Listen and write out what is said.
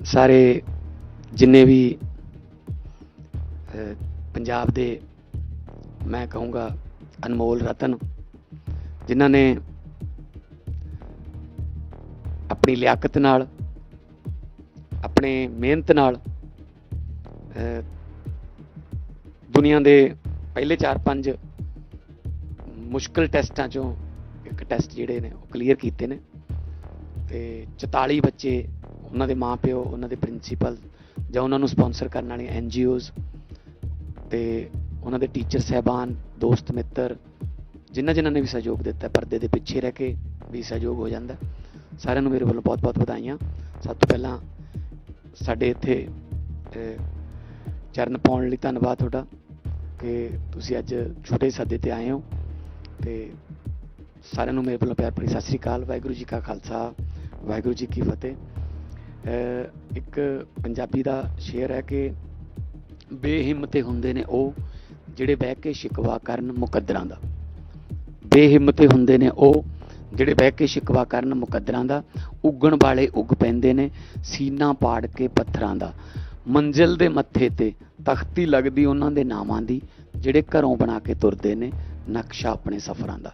ਸਾਰੇ ਜਿੰਨੇ ਵੀ ਪੰਜਾਬ ਦੇ ਮੈਂ ਕਹੂੰਗਾ ਅਨਮੋਲ ਰਤਨ, ਜਿਨ੍ਹਾਂ ਨੇ ਆਪਣੀ ਲਿਆਕਤ ਨਾਲ, ਆਪਣੇ ਮਿਹਨਤ ਨਾਲ ਦੁਨੀਆ ਦੇ ਪਹਿਲੇ 4-5 ਮੁਸ਼ਕਲ ਟੈਸਟਾਂ ਚੋਂ ਇੱਕ ਟੈਸਟ ਜਿਹੜੇ ਨੇ ਉਹ ਕਲੀਅਰ ਕੀਤੇ ਨੇ ਤੇ 44 ਬੱਚੇ ਉਹਨਾਂ ਦੇ ਮਾਪਿਓ ਉਹਨਾਂ ਦੇ ਪ੍ਰਿੰਸੀਪਲ ਜਾਂ ਉਹਨਾਂ ਨੂੰ ਸਪਾਂਸਰ ਕਰਨ ਵਾਲੀਆਂ ਐੱਨ ਜੀ ਓਜ਼ ਤੇ ਉਹਨਾਂ ਦੇ ਟੀਚਰ ਸਹਿਬਾਨ, ਦੋਸਤ, ਮਿੱਤਰ, ਜਿਨ੍ਹਾਂ ਜਿਨ੍ਹਾਂ ਨੇ ਵੀ ਸਹਿਯੋਗ ਦਿੱਤਾ, ਪਰਦੇ ਦੇ ਪਿੱਛੇ ਰਹਿ ਕੇ ਵੀ ਸਹਿਯੋਗ ਹੋ ਜਾਂਦਾ। ਸਾਰਿਆਂ ਨੂੰ ਮੇਰੇ ਵੱਲੋਂ ਬਹੁਤ-ਬਹੁਤ ਵਧਾਈਆਂ। ਸਭ ਤੋਂ ਪਹਿਲਾਂ ਸਾਡੇ ਇੱਥੇ ਚਰਨ ਪਾਉਣ ਲਈ ਧੰਨਵਾਦ ਤੁਹਾਡਾ ਕਿ ਤੁਸੀਂ ਅੱਜ ਛੋਟੇ ਸਾਦੇ ਤੇ ਆਏ ਹੋ ਤੇ ਸਾਰਿਆਂ ਨੂੰ ਮੇਰੇ ਵੱਲੋਂ ਪਿਆਰ ਭਰੀ ਸਤਿ ਸ੍ਰੀ ਅਕਾਲ, ਵਾਹਿਗੁਰੂ ਜੀ ਕਾ ਖਾਲਸਾ, ਵਾਹਿਗੁਰੂ ਜੀ ਕੀ ਫਤਿਹ। ਇੱਕ ਪੰਜਾਬੀ ਦਾ ਸ਼ੇਰ ਹੈ ਕਿ ਬੇਹਿੰਮਤੇ ਹੁੰਦੇ ਨੇ ਉਹ ਜਿਹੜੇ ਬਹਿ ਕੇ ਸ਼ਿਕਵਾ ਕਰਨ ਮੁਕੱਦਰਾਂ ਦਾ। ਬੇਹਿੰਮਤੇ ਹੁੰਦੇ ਨੇ ਉਹ ਜਿਹੜੇ ਬਹਿ ਕੇ ਸ਼ਿਕਵਾ ਕਰਨ ਮੁਕੱਦਰਾਂ ਦਾ। ਉੱਗਣ ਵਾਲੇ ਉੱਗ ਪੈਂਦੇ ਨੇ ਸੀਨਾ ਪਾੜ ਕੇ ਪੱਥਰਾਂ ਦਾ। ਮੰਜ਼ਿਲ ਦੇ ਮੱਥੇ ਤੇ ਤਖਤੀ ਲੱਗਦੀ ਉਹਨਾਂ ਦੇ ਨਾਵਾਂ ਦੀ, ਜਿਹੜੇ ਘਰੋਂ ਬਣਾ ਕੇ ਤੁਰਦੇ ਨੇ ਨਕਸ਼ਾ ਆਪਣੇ ਸਫ਼ਰਾਂ ਦਾ।